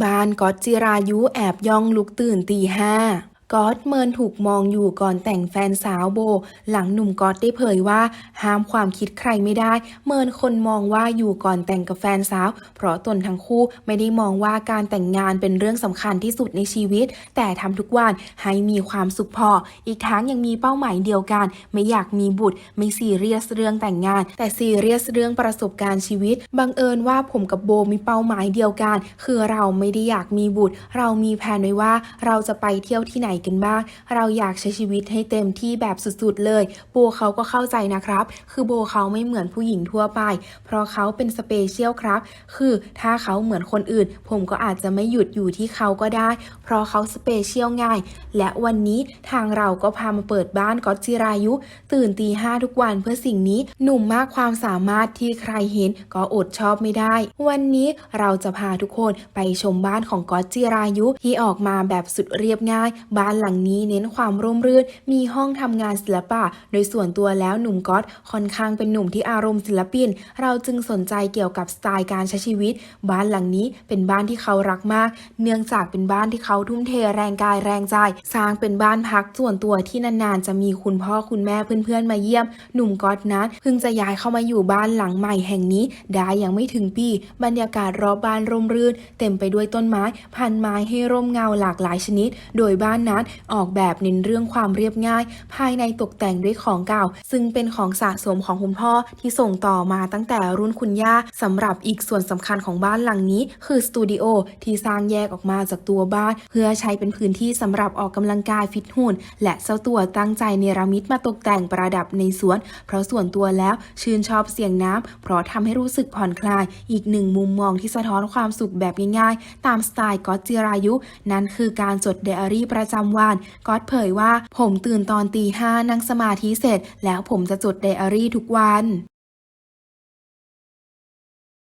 บ้านก๊อตจิรายุแอบย่องลุกตื่นตีห้า ก๊อตเมินถูกมองอยู่ก่อนแต่งแฟนสาวโบ หลังหนุ่มก๊อตได้เผยว่า ห้ามความคิดใครไม่ได้ เมินคนมองว่าอยู่ก่อนแต่งกับแฟนสาว เพราะตนทั้งคู่ไม่ได้มองว่าการแต่งงานเป็นเรื่องสำคัญที่สุดในชีวิต แต่ทำทุกวันให้มีความสุขพอ อีกทั้งยังมีเป้าหมายเดียวกัน ไม่อยากมีบุตร ไม่ซีเรียสเรื่องแต่งงาน แต่ซีเรียสเรื่องประสบการณ์ชีวิตบังเอิญว่าผมกับโบมีเป้าหมายเดียวกัน คือเราไม่ได้อยากมีบุตร เรามีแผนไว้ว่าเราจะไปเที่ยวที่ไหนกันบ้าง เราอยากใช้ชีวิตให้เต็มที่แบบสุดๆเลย โบเขาก็เข้าใจนะครับ คือโบเขาไม่เหมือนผู้หญิงทั่วไป เพราะเขาเป็นสเปเชียลครับ คือถ้าเขาเหมือนคนอื่น ผมก็อาจจะไม่หยุดอยู่ที่เขาก็ได้ เพราะเขาสเปเชียลง่าย และวันนี้ทางเราก็พามาเปิดบ้านก๊อตจิรายุ ตื่นตีห้าทุกวันเพื่อสิ่งนี้ หนุ่มมากความสามารถที่ใครเห็นก็อดชอบไม่ได้ วันนี้เราจะพาทุกคนไปชมบ้านของก๊อตจิรายุที่ออกมาแบบสุดเรียบง่าย บ้านานหลังนี้เน้นความร่มรื่น มีห้องทำงานศิลปะ โดยส่วนตัวแล้วหนุ่มก๊อตค่อนข้างเป็นหนุ่มที่อารมณ์ศิลปิน เราจึงสนใจเกี่ยวกับสไตล์การใช้ชีวิต บ้านหลังนี้เป็นบ้านที่เขารักมาก เนื่องจากเป็นบ้านที่เขาทุ่มเทแรงกายแรงใจ สร้างเป็นบ้านพักส่วนตัวที่นานๆ จะมีคุณพ่อคุณแม่เพื่อนๆ มาเยี่ยม หนุ่มก๊อตนั้นเพิ่งจะย้ายเข้ามาอยู่บ้านหลังใหม่แห่งนี้ ได้ยังไม่ถึงปี บรรยากาศรอบบ้านร่มรื่น เต็มไปด้วยต้นไม้พันไม้ให้ร่มเงาหลากหลายชนิด โดยบ้านนั้นออกแบบเน้นเรื่องความเรียบง่าย ภายในตกแต่งด้วยของเก่า ซึ่งเป็นของสะสมของคุณพ่อที่ส่งต่อมาตั้งแต่รุ่นคุณย่าสำหรับอีกส่วนสำคัญของบ้านหลังนี้ คือสตูดิโอที่สร้างแยกออกมาจากตัวบ้าน เพื่อใช้เป็นพื้นที่สำหรับออกกำลังกายฟิตหุ่น และเจ้าตัวตั้งใจเนรมิตมาตกแต่งประดับในสวน เพราะส่วนตัวแล้วชื่นชอบเสียงน้ำเพราะทำให้รู้สึกผ่อนคลาย อีกหนึ่งมุมมองที่สะท้อนความสุขแบบง่ายๆ ตามสไตล์ก๊อตจิรายุ นั่นคือการจดไดอารี่ประจำวันก๊อตเผยว่า ผมตื่นตอนตีห้านั่งสมาธิเสร็จ แล้วผมจะจดไดอารี่ทุกวัน